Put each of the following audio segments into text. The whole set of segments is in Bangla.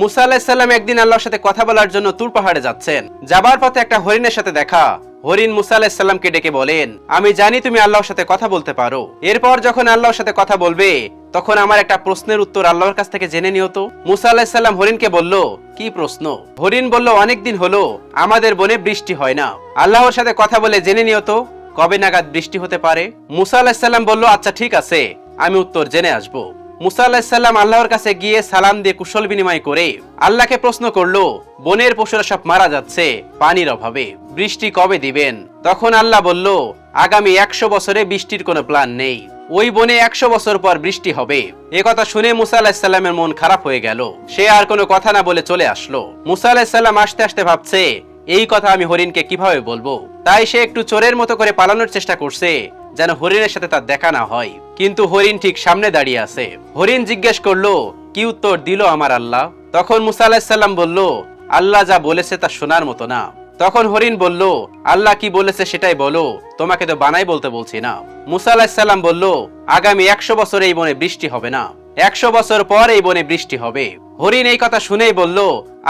মুসা আলাহিসাল্লাম একদিন আল্লাহর সাথে কথা বলার জন্য তুর পাহাড়ে যাচ্ছেন। যাবার পথে একটা হরিণের সাথে দেখা। হরিণ মুসা আলাহিসাল্লামকে ডেকে বলেন, আমি জানি তুমি আল্লাহর সাথে কথা বলতে পারো। এরপর যখন আল্লাহর সাথে কথা বলবে, তখন আমার একটা প্রশ্নের উত্তর আল্লাহর কাছ থেকে জেনে নিও তো। মুসা আলাহিসাল্লাম হরিণকে বলল, কি প্রশ্ন? হরিণ বলল অনেকদিন হলো, আমাদের বনে বৃষ্টি হয় না। আল্লাহর সাথে কথা বলে জেনে নিও তো, কবে নাগাদ বৃষ্টি হতে পারে? মুসা আলাহিসাল্লাম বলল আচ্ছা ঠিক আছে, আমি উত্তর জেনে আসব। মুসা আলাহিসাল্লাম আল্লাহর কাছে গিয়ে সালাম দিয়ে কুশল বিনিময় করে আল্লাহকে প্রশ্ন করল, বনের পশুরা সব মারা যাচ্ছে, পানির অভাবে, বৃষ্টি কবে দিবেন? তখন আল্লাহ বলল, আগামী একশো বছরে বৃষ্টির কোনো প্ল্যান নেই। ওই বনে একশো বছর পর বৃষ্টি হবে। এ কথা শুনে মুসা আলাহিসাল্লামের মন খারাপ হয়ে গেল। সে আর কোনো কথা না বলে চলে আসলো। মুসা আলাহিসাল্লাম আসতে আসতে ভাবছে, এই কথা আমি হরিণকে কীভাবে বলব? তাই সে একটু চোরের মতো করে পালানোর চেষ্টা করছে। যেন হরিণের সাথে তার দেখা না হয়। কিন্তু হরিণ ঠিক সামনে দাঁড়িয়ে আছে। হরিণ জিজ্ঞেস করল, কি উত্তর দিল আমার আল্লাহ? তখন মুসা আলাহিসাল্লাম বলল, আল্লাহ যা বলেছে তা শোনার মতো না। তখন হরিণ বলল, আল্লাহ কি বলেছে সেটাই বলো, তোমাকে তো বানাই বলতে বলছি না। মুসা আলাহিসাল্লাম বলল, আগামী একশো বছর এই বনে বৃষ্টি হবে না। একশো বছর পর এই বনে বৃষ্টি হবে। হরিণ এই কথা শুনেই বলল,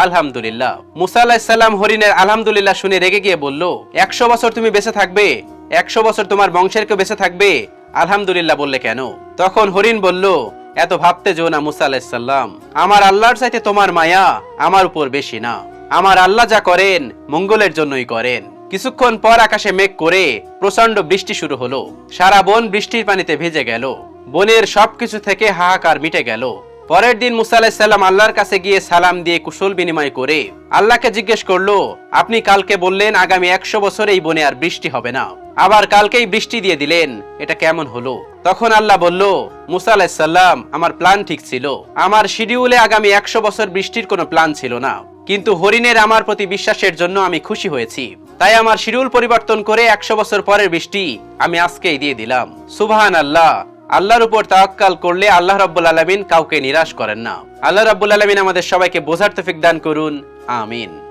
আলহামদুলিল্লাহ। মুসা আলাহিসাল্লাম হরিণের আলহামদুলিল্লাহ শুনে রেগে গিয়ে বলল, একশো বছর তুমি বেঁচে থাকবে একশো বছর তোমার বংশের কেউ বেঁচে থাকবে? আলহামদুলিল্লাহ বললে কেন? তখন হরিণ বলল, এত ভাবতে যো না মুসা আলাহিসাল্লাম আমার আল্লাহর চাইতে তোমার মায়া আমার উপর বেশি না। আমার আল্লাহ যা করেন, মঙ্গলের জন্যই করেন। কিছুক্ষণ পর আকাশে মেঘ করে প্রচণ্ড বৃষ্টি শুরু হলো। সারা বন বৃষ্টির পানিতে ভেজে গেল। বনের সবকিছু থেকে হাহাকার মিটে গেল। পরের দিন মুসা আলাহিসাল্লাম আল্লাহর কাছে গিয়ে সালাম দিয়ে কুশল বিনিময় করে আল্লাহকে জিজ্ঞেস করল, আপনি কালকে বললেন আগামী একশো বছর এই বনে আর বৃষ্টি হবে না। আবার কালকেই বৃষ্টি দিয়ে দিলেন। এটা কেমন হলো? তখন আল্লাহ বলল, মুসা আলাহিসাল্লাম আমার প্ল্যান ঠিক ছিল। আমার শিডিউলে আগামী একশো বছর বৃষ্টির কোনো প্ল্যান ছিল না। কিন্তু হরিণের আমার প্রতি বিশ্বাসের জন্য আমি খুশি হয়েছি। তাই আমার শিডিউল পরিবর্তন করে একশো বছর পরের বৃষ্টি আমি আজকেই দিয়ে দিলাম। সুবাহান আল্লাহ আল্লাহর উপর তাওয়াক্কাল করলে আল্লাহ রাব্বুল আলামিন কাউকে নিরাশ করেন না। আল্লাহ রাব্বুল আলামিন আমাদের সবাইকে বোঝার তৌফিক দান করুন। আমিন।